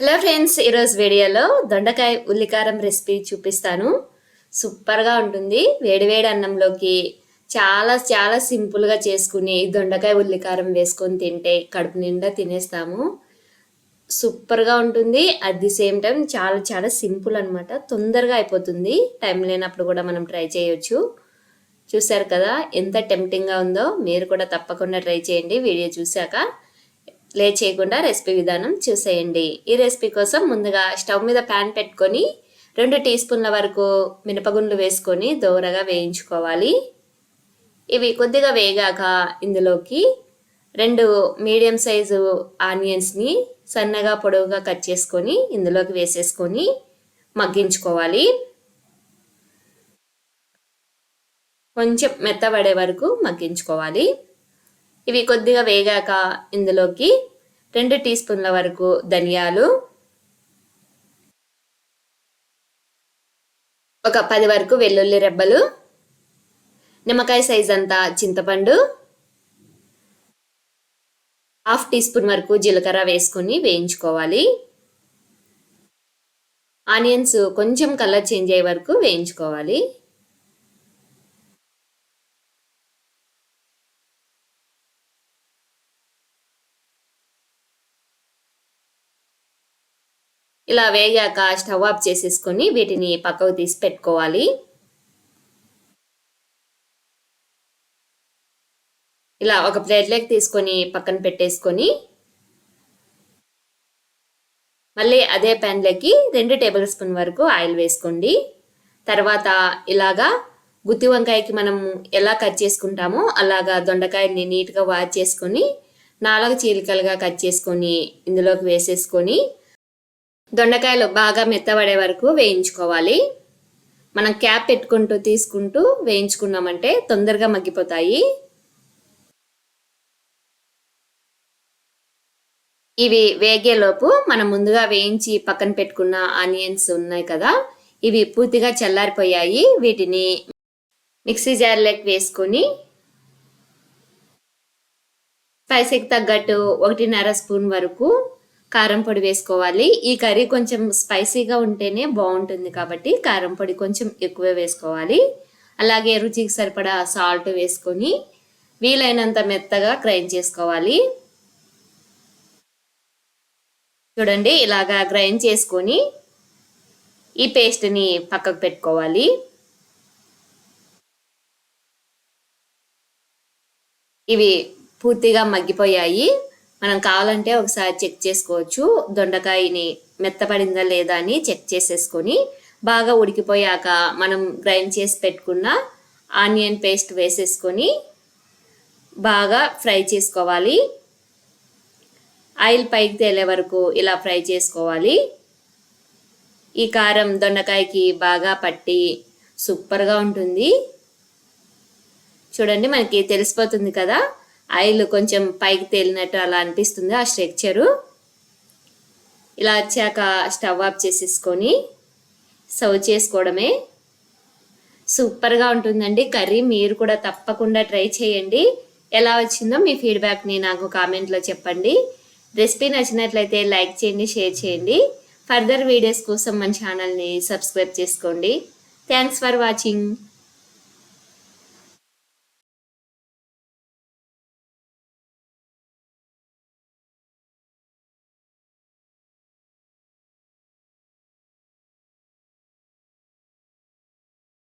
Hello friends ఈరోజు వీడియోలో దొండకాయ ఉల్లికారం రెసిపీ చూపిస్తాను. సూపర్గా ఉంటుంది. వేడివేడి అన్నంలోకి చాలా చాలా సింపుల్గా చేసుకుని దొండకాయ ఉల్లికారం వేసుకొని తింటే కడుపు నిండా తినేస్తాము. సూపర్గా ఉంటుంది. అట్ ది సేమ్ టైం చాలా చాలా సింపుల్ అనమాట తొందరగా అయిపోతుంది. టైం లేనప్పుడు కూడా మనం ట్రై చేయొచ్చు. చూసారు కదా ఎంత టెంప్టింగ్గా ఉందో. మీరు కూడా తప్పకుండా ట్రై చేయండి. వీడియో చూశాక లే చేయకుండా రెసిపీ విధానం చూసేయండి. ఈ రెసిపీ కోసం ముందుగా స్టవ్ మీద ప్యాన్ పెట్టుకొని రెండు టీ స్పూన్ల వరకు మినపగుండ్లు వేసుకొని దోరగా వేయించుకోవాలి. ఇవి కొద్దిగా వేగాక ఇందులోకి రెండు మీడియం సైజు ఆనియన్స్ని సన్నగా పొడవుగా కట్ చేసుకొని ఇందులోకి వేసేసుకొని మగ్గించుకోవాలి. కొంచెం మెత్తబడే వరకు మగ్గించుకోవాలి. ఇవి కొద్దిగా వేగాక ఇందులోకి రెండు టీ స్పూన్ల వరకు ధనియాలు ఒక పది వరకు వెల్లుల్లి రెబ్బలు నిమ్మకాయ సైజ్ అంతా చింతపండు హాఫ్ టీ స్పూన్ వరకు జీలకర్ర వేసుకొని వేయించుకోవాలి. ఆనియన్స్ కొంచెం కలర్ చేంజ్ అయ్యే వరకు వేయించుకోవాలి. ఇలా వేగాక స్టవ్ ఆఫ్ చేసేసుకొని వీటిని పక్కకు తీసి పెట్టుకోవాలి. ఇలా ఒక ప్లేట్లోకి తీసుకొని పక్కన పెట్టేసుకొని మళ్ళీ అదే ప్యాన్లోకి రెండు టేబుల్ స్పూన్ వరకు ఆయిల్ వేసుకోండి. తర్వాత ఇలాగా గుత్తి వంకాయకి మనం ఎలా కట్ చేసుకుంటామో అలాగా దొండకాయని నీట్గా వాష్ చేసుకొని నాలుగు చీలికలుగా కట్ చేసుకొని ఇందులోకి వేసేసుకొని దొండకాయలు బాగా మెత్తబడే వరకు వేయించుకోవాలి. మనం క్యాప్ పెట్టుకుంటూ తీసుకుంటూ వేయించుకున్నామంటే తొందరగా మగ్గిపోతాయి. ఇవి వేగేలోపు మనం ముందుగా వేయించి పక్కన పెట్టుకున్న ఆనియన్స్ ఉన్నాయి కదా ఇవి పూర్తిగా చల్లారిపోయాయి. వీటిని మిక్సీ జార్లోకి వేసుకొని స్పైసీకి తగ్గట్టు ఒకటిన్నర స్పూన్ వరకు కారం పొడి వేసుకోవాలి. ఈ కర్రీ కొంచెం స్పైసీగా ఉంటేనే బాగుంటుంది కాబట్టి కారం పొడి కొంచెం ఎక్కువ వేసుకోవాలి. అలాగే రుచికి సరిపడా సాల్ట్ వేసుకొని వీలైనంత మెత్తగా గ్రైండ్ చేసుకోవాలి. చూడండి ఇలాగా గ్రైండ్ చేసుకొని ఈ పేస్ట్ని పక్కకు పెట్టుకోవాలి. ఇవి పూర్తిగా మగ్గిపోయాయి. మనం కావాలంటే ఒకసారి చెక్ చేసుకోవచ్చు దొండకాయని మెత్తపడిందా లేదా అని చెక్ చేసేసుకొని బాగా ఉడికిపోయాక మనం గ్రైండ్ చేసి పెట్టుకున్న ఆనియన్ పేస్ట్ వేసేసుకొని బాగా ఫ్రై చేసుకోవాలి. ఆయిల్ పైకి తేలే వరకు ఇలా ఫ్రై చేసుకోవాలి. ఈ కారం దొండకాయకి బాగా పట్టి సూపర్గా ఉంటుంది. చూడండి మనకి తెలిసిపోతుంది కదా. ఆయిల్ కొంచెం పైకి తేలినట్టు అలా అనిపిస్తుంది. ఆ స్ట్రక్చరు ఇలా వచ్చాక స్టవ్ ఆఫ్ చేసేసుకొని సర్వ్ చేసుకోవడమే. సూపర్గా ఉంటుందండి. కర్రీ మీరు కూడా తప్పకుండా ట్రై చేయండి. ఎలా వచ్చిందో మీ ఫీడ్బ్యాక్ని నాకు కామెంట్లో చెప్పండి. రెసిపీ నచ్చినట్లయితే లైక్ చేయండి షేర్ చేయండి. ఫర్దర్ వీడియోస్ కోసం మన ఛానల్ని సబ్స్క్రైబ్ చేసుకోండి. Thanks for watching.